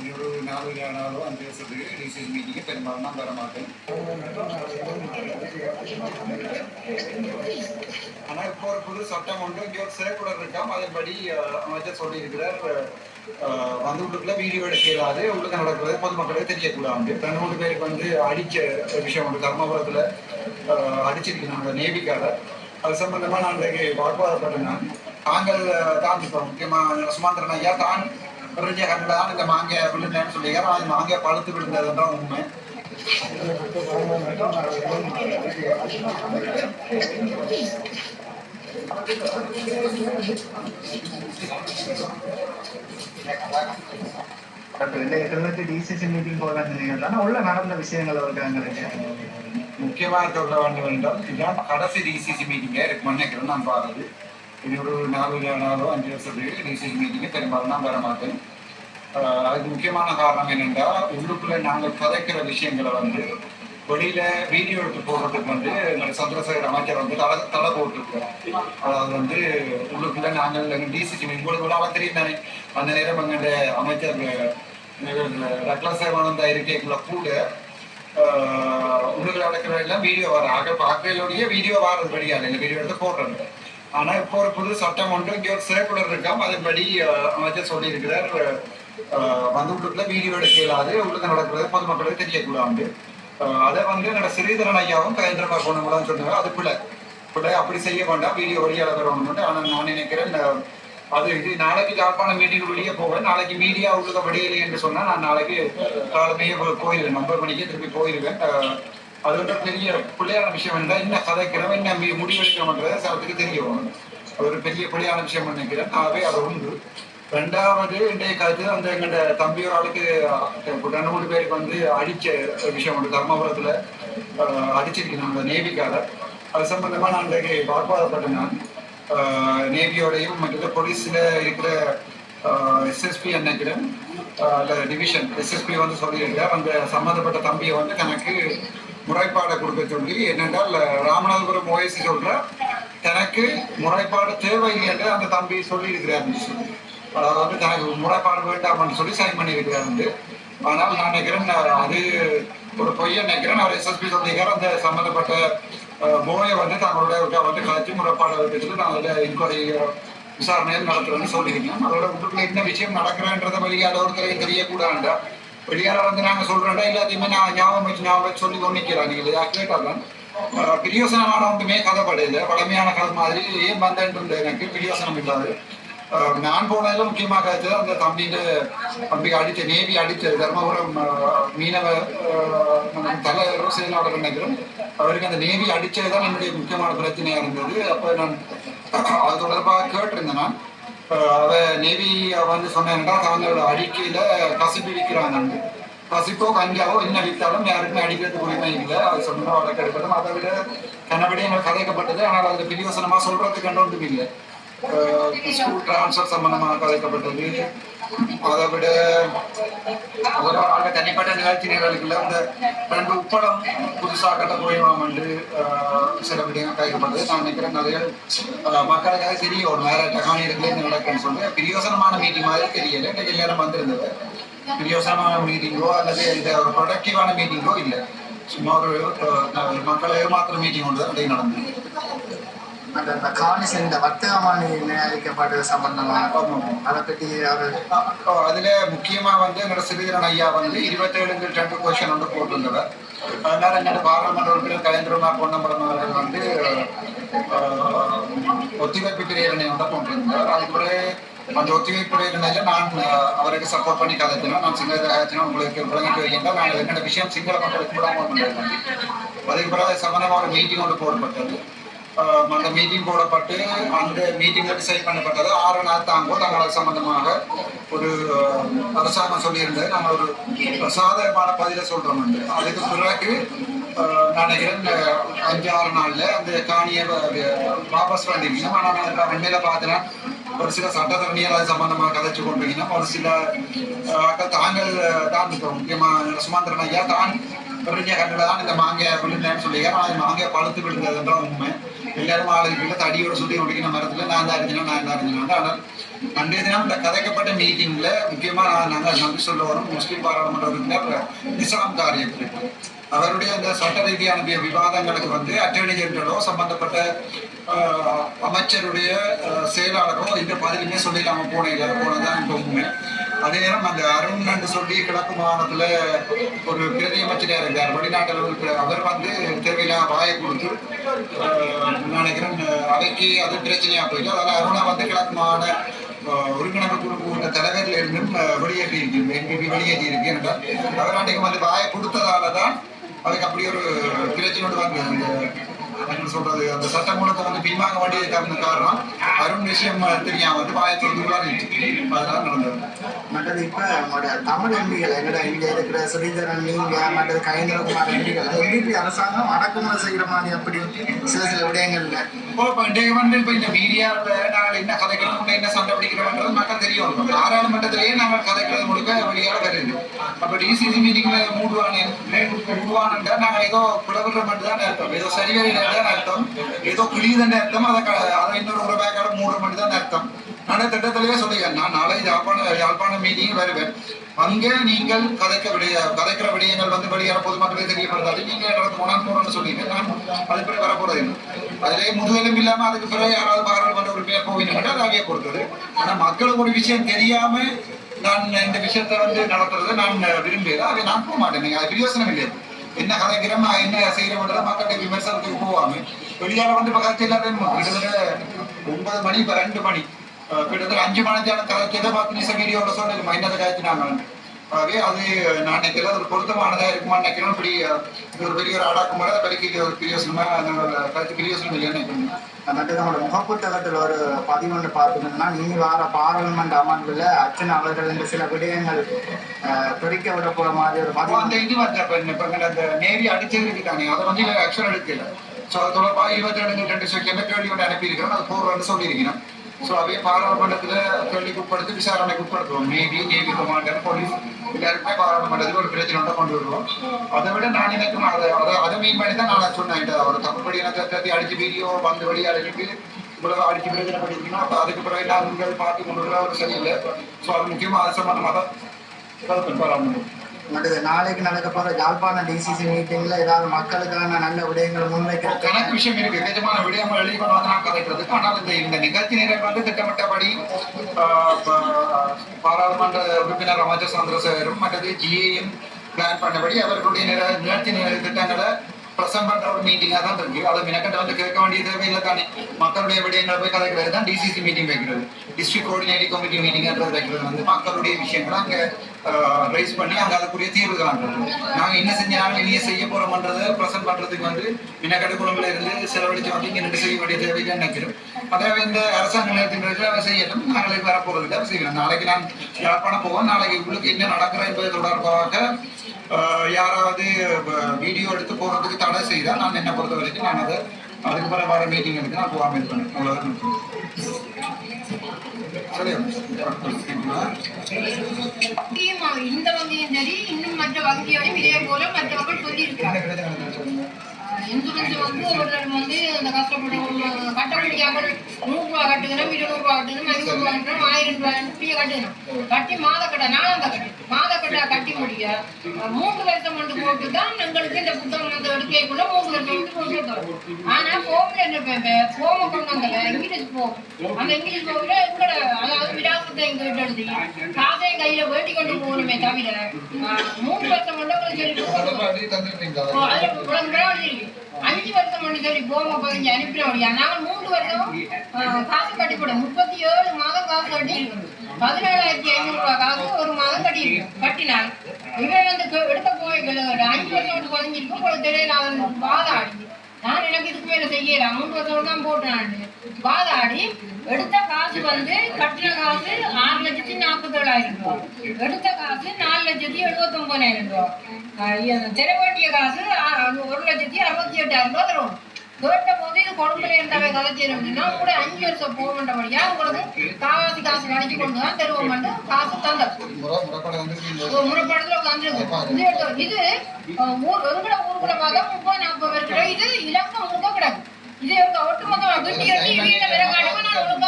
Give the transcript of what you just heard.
இனி ஒரு நாலு நாளோ அஞ்சு வருஷத்துக்கு டிசிசி மீட்டிங்கை பெரும்பாலும் நான் வர மாட்டேன். ஆனால் இப்போ ஒரு புது சட்டம் ஒன்று இங்கே ஒரு சிறைக்குடர் இருக்காம். அதன்படி அமைச்சர் சொல்லியிருக்கிறார். வந்து உள்ளுக்குள்ள வீடியோ எடுக்கலாது. உங்களுக்கு உள்ளுக்கு நடக்கிறது பொதுமக்களுக்கு தெரியக்கூடாது. ரெண்டு மூணு பேருக்கு வந்து அடிச்ச விஷயம் ஒன்று தர்மபுரத்தில் அடிச்சிருக்கிறாங்க நேவிக்கால அது சம்பந்தமா நான் இன்றைக்கு வாக்குவாதப்பட்டேன் தாங்கள் தான் இப்போ முக்கியமாக சுமந்திரன் ஐயா தான் தான் இந்த மாங்காய் விழுந்தேன்னு சொல்லியிருக்காரு. அது மாங்காய் பழுத்து விழுந்ததுன்றான் உண்மை. முக்கியமாக சொல்ல வேண்டும் என்றால் கடைசி டிசிசி மீட்டிங்கே இருக்கு நினைக்கிறேன். நான் பாருது இது நாலு நாளோ அஞ்சு வருஷத்துக்கு டிசிசி மீட்டிங்கு பெரும்பாலும் நான் வர மாட்டேன் அதுக்கு முக்கியமான காரணம் என்னென்றால் உள்ளுக்குள்ள நாங்கள் கதைக்கிற விஷயங்களை வந்து வெளியில வீடியோ எடுத்து போடுறதுக்கு வந்து எங்களை சந்திரசேகர் அமைச்சர் வந்து தலை தலை போட்டுருக்கோம் அதாவது வந்து உள்ளுக்குள்ள நாங்கள் எங்கள் டிசிசி உங்களுக்கு கூட அவன் தெரியும் தானே அந்த நேரம் எங்களுடைய அமைச்சர் ரக்ல சேவானந்தா இருக்கைக்குள்ள கூட உள்ளுக்குள்ள நடக்கிற எல்லாம் வீடியோ வர ஆக பார்க்கலோடைய வீடியோ வாரது படியாது எங்கள் வீடியோ எடுத்து போடுறது ஆனா இப்போ ஒரு புது சட்டம் ஒன்று இங்கே ஒரு சிறைக்குழர் இருக்காம் அதன்படி அமைச்சர் சொல்லியிருக்கிறார். வந்து உள்ளுக்குள்ள வீடியோ எடுக்க இல்லாது உள்ளது நடக்கிறது பொதுமக்களுக்கு தெரியக்கூடாது. அதை வந்து என்னோட ஸ்ரீதரன் ஐயாவும் கயந்திரமா போனவங்களும் சொன்னாங்க. அது பிள்ளை. பிள்ளை அப்படி செய்ய வேண்டாம் வீடியோ வழியாக வரணும்னு ஆனால் நான் நினைக்கிறேன் அது இது நாளைக்கு யாழ்ப்பாண மீட்டிங் வெளியே போவேன். நாளைக்கு மீடியா உள்ளுக்க வெளியிலே என்று சொன்னா நான் நாளைக்கு காலமே போயிருவேன். ஒன்பது மணிக்கே திருப்பி போயிருவேன். அது வந்து பெரிய பிள்ளையான விஷயம் என்ன? என்ன கதைக்கிறோம்? என்ன மி- முடிவெடுக்கிறோம்ன்றது சரத்துக்கு தெரிய வரும். அது ஒரு பெரிய பிள்ளையான விஷயம் நினைக்கிறேன். ஆகவே அது உண்டு. ரெண்டாவது இன்றைய கருத்து அந்த எங்கள்ட தம்பி ஒரு ஆளுக்கு ரெண்டு மூணு பேருக்கு வந்து அடிச்ச விஷயம் உண்டு. தர்மபுரத்துல அடிச்சிருக்கணும் அந்த நேவிக்கால அது சம்பந்தமா நான் இன்றைக்கு வாக்குவாதப்பட்டேன் நான். நேவியோடையும் மற்ற போலீஸ்ல இருக்கிற எஸ்எஸ்பி நினைக்கிறேன் அந்த டிவிஷன் எஸ்எஸ்பி வந்து சொல்லியிருக்கார் அந்த சம்மந்தப்பட்ட தம்பியை வந்து தனக்கு முறைப்பாடை கொடுக்க சொல்லி என்னென்றால் ராமநாதபுரம் ஓஎஸ்சி சொல்ற தனக்கு முறைப்பாடு தேவை என்று அந்த தம்பி சொல்லியிருக்கிறார். அதாவது தனக்கு முறைப்பாடு வேண்டாம்னு சொல்லி சைன் பண்ணியிருக்கிறார் ஆனால் நான் நினைக்கிறேன் அது ஒரு பொய்யை நினைக்கிறேன். அவர் எஸ்எஸ்பி சொல்லியிருக்காரு அந்த சம்மந்தப்பட்ட மோயை வந்து தங்களுடைய வந்து கலைச்சி முறைப்பாடு வைக்கிறதுக்கு நான் அதில் இன்கொயரி விசாரணையில் நடத்துறேன்னு சொல்லியிருக்கேன் அதோட உள்ளுக்குள்ள என்ன விஷயம் நடக்கிறன்றதை வெளியால ஒருத்தரையும் தெரியக்கூடாண்டா வெளியால வந்து நாங்க சொல்றோம்டா எல்லாத்தையுமே நான் ஞாபகம் வச்சு ஞாபகம் வச்சு சொல்லி கொண்டிருக்கிறேன் நீங்க இதை கேட்டாதான் பிரியோசனமான ஒன்றுமே கதைப்படையில வளமையான கதை மாதிரி ஏன் வந்தேன் எனக்கு பிரியோசனம் இல்லாது. நான் போனதுல முக்கியமாக கருத்து அந்த தம்பியின் தம்பி அடித்த நேவி அடித்த தர்மபுரம் மீனவ அஹ், தலைவர் செயலாளர் நினைக்கிறோம் அவருக்கு அந்த நேவி அடித்தது தான் என்னுடைய முக்கியமான பிரச்சனையா இருந்தது. அப்ப நான் அது தொடர்பாக கேட்டிருந்தேன் நான். அவ நேவி வந்து சொன்னேன்டா தங்களோட அறிக்கையில கசிப்பு விற்கிறாங்க கசிப்போ கஞ்சாவோ என்ன விற்றாலும் யாருக்குமே அடிக்கிறதுக்கு உரிமை இல்லை. அது சொன்னா வழக்கெடுப்பதும் அதை விட கண்ணபடி எங்களுக்கு கதைக்கப்பட்டது. ஆனால் அதுல பிரியோசனமா சொல்றதுக்கு கண்டு ஒன்றும் இல்லை ஸ்கூல் டிரான்ஸ்ஃபர் சம்பந்தமாக கதைக்கப்பட்டது. அதை விட ஒரு ஆக தனிப்பட்ட நிகழ்ச்சி நிகழ்ச்சியில் இந்த ரெண்டு உப்பளம் புதுசாக கட்ட போயிடுவோம் என்று சில விடயங்கள் கைப்பட்டது நான் நினைக்கிறேன் நிறைய மக்களுக்காக தெரிய ஒரு நேர டகானி இருக்குன்னு நடக்குன்னு சொல்லி பிரியோசனமான மீட்டிங் மாதிரி தெரியல. இன்னைக்கு எல்லாரும் வந்திருந்தது. பிரியோசனமான மீட்டிங்கோ அல்லது இந்த ஒரு ப்ரொடக்டிவான மீட்டிங்கோ இல்லை. சும்மா ஒரு மக்களை ஏமாத்துற மீட்டிங் ஒன்று தான் நடந்தது. அந்த அந்த காணிஸ் இந்த வர்த்தகமானி நியாயிக்கப்பட்டது சம்பந்தமா? அதை பற்றி அவர் அதுல முக்கியமா வந்து எங்களோட சிறிதரன் ஐயா வந்து இருபத்தேழு ரெண்டு கொஸ்டின் வந்து போட்டிருந்தவர். அதனால என்னோட பாராளுமன்ற உறுப்பினர் கலைஞருமார் பொன்னம்பலம் அவர்கள் வந்து ஆஹ், ஒத்திவைப்பு பிரேரணை வந்து கொண்டிருந்தார் அதுக்கு அந்த ஒத்திவைப்பு பிரேரணையில நான் அவருக்கு சப்போர்ட் பண்ணி கதைச்சினோம் நான் சிங்கள உங்களுக்கு விளங்கிட்டு வைக்கின்றோம் நான் என்னோட விஷயம் சிங்கள மக்களுக்கு கூட அதுக்கு பிறகு சம்பந்தமாக ஒரு மீட்டிங் ஒன்று போடப்பட்டது. அந்த மீட்டிங் போடப்பட்டு அந்த மீட்டிங்ல டிசைட் பண்ணப்பட்டது ஆறு நாள் தாங்கோ தங்களுக்கு சம்பந்தமாக ஒரு அரசாங்கம் சொல்லியிருந்தது. நாங்கள் ஒரு சாதகமான பதிலை சொல்றோம் அதுக்கு பிறகு நான் நினைக்கிறேன் அஞ்சு ஆறு நாள்ல அந்த காணியை வாபஸ் பண்ணிருக்கீங்க ஆனால் நான் உண்மையில பார்த்தேன்னா ஒரு சில சட்டத்தரணிகள் அது சம்பந்தமாக கதைச்சு கொண்டீங்கன்னா ஒரு சில தாங்கள் தான் இப்போ முக்கியமா சுமந்திரன் ஐயா தான் பெரிய கண்ணில் தான் இந்த மாங்காய் விழுந்தேன்னு சொல்லியிருக்காரு. ஆனால் மாங்காய் பழுத்து விழுந்ததுன்ற உண்மை. எல்லாரும் ஆளுக்கு தடியோட சுத்தி ஒடிக்கிற மரத்தில் நான் தான் அறிஞ்சினேன் நான் தான் அறிஞ்சினேன் ஆனால் அன்றைய தினம் இந்த கதைக்கப்பட்ட மீட்டிங்ல முக்கியமா நாங்கள் நன்றி சொல்ல வரோம். முஸ்லீம் பாராளுமன்ற உறுப்பினர் நிசாம் காரியத்திற்கு அவருடைய அந்த சட்ட ரீதியான விவாதங்களுக்கு வந்து அட்டர்னி ஜெனரலோ சம்பந்தப்பட்ட அமைச்சருடைய செயலாளரோ இந்த பதிலுமே சொல்லிடாம போனீங்க போனதான் இப்போ உண்மை. அதே நேரம் அந்த அருண் என்று சொல்லி கிழக்கு மாகாணத்துல ஒரு பிரதி அமைச்சராக இருந்தார். வெளிநாட்டில் இருக்கிற அவர் வந்து தேவையில்லாம வாயை கொடுத்து நினைக்கிறேன் அவைக்கு அது பிரச்சனையா போயிட்டு அதனால அருணா வந்து கிழக்கு மாகாண ஒருங்கிணைப்பு குழு கூட்ட தலைவரில் இருந்தும் வெளியேற்றி இருக்கு என்பி வெளியேற்றி இருக்கு என்றால் அவர் அன்றைக்கு வந்து வாயை கொடுத்ததால தான் அதுக்கு அப்படி ஒரு பிரச்சனையோடு வந்து அந்த என்ன சொல்றது. அந்த சட்டமூலத்தை வந்து பின்வாங்க வேண்டிய காரணம் காரணம் அருண் விஷயம் தெரியாம வந்து வாயை திறந்து அதனால நடந்தது. மற்றது இப்ப நம்மளோட தமிழ் எம்பிகள் எங்கட இங்க இருக்கிற ஸ்ரீதரன் நீங்க மற்றது கயேந்திரகுமார் எம்பிகள் எம்பிபி அரசாங்கம் அடக்குமுறை செய்யற மாதிரி அப்படி சில சில விடயங்கள்ல. இப்போ இன்றைக்கு வந்து இப்போ இந்த மீடியாவில் நாங்கள் என்ன கதைக்கிறோம் என்ன சண்டை பிடிக்கிறோம்ன்றது மக்கள் தெரியும். பாராளுமன்றத்திலேயே நாங்கள் கதைக்கிறது முழுக்க வெளியாக வருது அப்போ டிசிசி மீட்டிங்கில் மூடுவானே மூடுவானுன்றா நாங்கள் ஏதோ புலவுற மட்டும் தான் அர்த்தம் ஏதோ சரிவரையில் தான் அர்த்தம் ஏதோ கிளியுதுன்ற அர்த்தம் அதை அதை இன்னொரு ஒரு பேக்கோட மூன்று மணி தான் அர்த்தம் நான் திட்டத்திலேயே சொல்லுங்க நான் நாளை யாழ்ப்பாண யாழ்ப்பாண மீட்டிங் வருவேன் அங்கே நீங்கள் கதைக்க விடிய கதைக்கிற விடயங்கள் வந்து வெளியான பொதுமக்களுக்கு தெரியப்படுத்தாது நீங்க எனக்கு உணர்ந்து போறோம்னு சொன்னீங்க நான் அது பிறகு வரப்போறது அதிலே முதுகெலும் இல்லாம அதுக்கு பிறகு யாராவது பாராளுமன்ற உறுப்பினர் போவீங்க அது அவையே பொறுத்தது ஆனா மக்களுக்கு ஒரு விஷயம் தெரியாம நான் இந்த விஷயத்தை வந்து நடத்துறது நான் விரும்புகிறேன் அதை நான் போக மாட்டேன் நீங்க அது பிரயோசனம் இல்லை என்ன கதைக்கிறோம் என்ன செய்யறோம்ன்ற மக்கள்கிட்ட விமர்சனத்துக்கு போவாங்க வெளியால வந்து பக்கத்தில் கிட்டத்தட்ட ஒன்பது மணி இப்ப ரெண்டு மணி. கிட்டத்தட்ட அஞ்சு மணிக்கான கதைச்சதை பார்த்து நிச வீடியோட சொன்னது மைனத்தை கதைச்சினாங்க ஆகவே அது நான் நினைக்கிறேன் அது பொருத்தமானதா இருக்குமா நினைக்கிறேன் இப்படி ஒரு பெரிய ஒரு ஆடாக்கும் போது பெரிய ஒரு பிரியோசனமா கருத்து பிரியோசனம் இல்லைன்னு நினைக்கிறேன் மற்றது நம்மளோட முகப்புத்தகத்தில் ஒரு பதிவு ஒன்று பார்த்துக்கணும்னா நீ வார பாராளுமன்ற அமர்வில் அர்ச்சனை அவர்கள் இந்த சில விடயங்கள் துடிக்க விட போற மாதிரி ஒரு அப்போ அந்த பதிவு இது வந்து இப்ப அந்த நேவி அடிச்சது இருக்காங்க அதை வந்து ஆக்ஷன் எடுக்கல. ஸோ அது தொடர்பாக இருபத்தி ரெண்டு ரெண்டு செகண்ட் கேள்வி ஒன்று அனுப்பியிருக்கிறோம் அது போடுறோம்னு சொல்லியிருக்கிறோம் ஸோ அவையே பாராளுமன்றத்தில் கேள்விக்கு உட்படுத்தி விசாரணைக்கு உட்படுத்துவோம் நேவி நேவி கமாண்டர் போலீஸ் எல்லாருக்குமே பாராளுமன்றத்தில் ஒரு பிரச்சனை கொண்டு வருவோம் அதை விட நான் எனக்கும் அதை அதை அதை மீன் பண்ணி தான் நான் சொன்னேன் இந்த ஒரு தமிழ் படி அடிச்சு வீடியோ வந்து வழி அழைச்சிட்டு இவ்வளவு அடிச்சு பிரச்சனை பண்ணிருக்கீங்கன்னா அப்போ அதுக்கு பிறகு நாங்கள் பார்த்து கொண்டு வர ஒரு சரியில்லை ஸோ அது முக்கியமாக அது சம்பந்தமாக தான் பாராளுமன்றம் மற்றது நாளைக்கு நடக்க போற யாழ்ப்பாண டிசிசி மீட்டிங்ல ஏதாவது மக்களுக்கான நல்ல விடயங்கள் முன்வைக்கிற கணக்கு விஷயம் இருக்கு. நிஜமான விடயங்கள் வெளியே கொண்டு வந்து நான் கதைக்கிறதுக்கு. ஆனால் இந்த இந்த நிகழ்ச்சி நிலை வந்து திட்டமிட்டபடி பாராளுமன்ற உறுப்பினர் அமைச்சர் சந்திரசேகரும் மற்றது ஜிஏயும் பிளான் பண்ணபடி அவர்களுடைய நிகழ்ச்சி நிலை திட்டங்களை பிரசன்ட் பண்ற ஒரு மீட்டிங்கா தான் இருக்கு. அதை மினக்கிட்ட வந்து கேட்க வேண்டிய தேவையில்லை தானே. மக்களுடைய விடயங்களை போய் கதைக்கிறது தான் டிசிசி மீட்டிங் வைக்கிறது. டிஸ்ட்ரிக்ட் கோஆர்டினேட்டிவ் கமிட்டி மீட்டிங்ன்றது வைக்கிறது. வந்து மக்களுடைய விஷயங்களை அங்க ரைஸ் பண்ணி அங்க அதுக்குரிய தீர்வு காண்றது. நாங்க என்ன செஞ்சாலும் இனிய செய்ய போறோம்ன்றதை பிரசன்ட் பண்றதுக்கு வந்து மினக்கட்டு குழம்புல இருந்து செலவழிச்சு வந்து இங்க நின்று செய்ய வேண்டிய தேவையில்லை நினைக்கிறோம். அதாவது இந்த அரசாங்க நிலையத்தின் அவர் செய்யட்டும். நாளைக்கு வரப்போறது இல்லை செய்யலாம் நாளைக்கு நான் யாழ்ப்பாணம் போவோம். நாளைக்கு உங்களுக்கு என்ன நடக்கிற என்பது தொடர்பாக யாராவது வீடியோ எடுத்து போறதுக்கு தடை செய்தால் நான் என்ன பொறுத்த வரைக்கும் நான் அதை அதுக்கு பிறகு வர மீட்டிங் எடுத்து நான் போகாம இருப்பேன். அவ்வளவுதான். இந்த வங்கியும் சரி இன்னும் மற்ற வங்கியோடையும் இதே போல மற்றவர்கள் சொல்லியிருக்காங்க என்ன பிரச்சனை இன்சூரன்ஸ் வந்து ஒருத்தர் வந்து அந்த கஷ்டப்பட்டவங்க கட்ட முடியாமல் நூறு ரூபா கட்டுகிறோம் இருநூறு ரூபா கட்டுகிறோம் ஐநூறு ரூபா கட்டுறோம் ஆயிரம் ரூபாய் இப்படியே கட்டணும் கட்டி மாத கடை நாளாந்த கட்டு மாத கடை கட்டி முடிய மூன்று வருஷம் கொண்டு போட்டு தான் எங்களுக்கு இந்த புத்தகம் வந்து எடுக்கைக்குள்ள மூன்று வருஷம் வந்து கொடுத்துருக்கோம் ஆனா போகல என்ன போம கொண்டு வந்தல இங்கிலீஷ் போ அந்த இங்கிலீஷ் போகல எங்கட அதாவது விடாசத்தை எங்க விட்டு எழுதி காசையும் கையில வேட்டி கொண்டு போகணுமே தவிர மூன்று வருஷம் கொண்டு உங்களுக்கு சொல்லி அதுல. அஞ்சு வருஷம் பண்ணி சொல்லி போக பதினஞ்சு அனுப்பினோடியா நாங்கள் மூன்று வருஷம் காசு காசு கட்டிப்படும் முப்பத்தி ஏழு மாதம் காசு கட்டி பதினேழாயிரத்தி ஐநூறு ரூபாய் காசு ஒரு மாதம் கட்டி கட்டினார் இவன் வந்து கே- எடுக்க போய் அஞ்சு வருஷம் விட்டு பதிஞ்சிருக்கும் போல தெரியல அவன் பாதாடி நான் எனக்கு இதுக்கு மேல செய்யல. மூன்று வருஷம் தான் போட்டேன் வாதாடி எடுத்த காசு வந்து கட்டின காசு ஆறு லட்சத்தி நாற்பத்தேழாயிரம் ரூபாய் எடுத்த காசு நாலு லட்சத்தி எழுபத்தி ஒன்பதாயிரம் ரூபாய் தெர காசு ஒரு லட்சத்தி அறுபத்தி எட்டாயிரம் ரூபாய் தரும். போது இது கொழும்புல இருந்தவை கதைச்சிருந்தா கூட அஞ்சு வருஷம் போகணுன்றபடியா உங்களுக்கு காவாசி காசு கழிச்சு கொண்டு தான் தருவோம் காசு ஒரு முறைப்படத்துல உட்காந்துருக்கு இது ஊர் எங்கட ஊருக்குள்ள பார்த்தா முப்பது நாற்பது பேர் இது இலக்கம் முழுக்க கிடக்கு. இது ஒட்டுமொத்தமா நான் ஒழுங்கா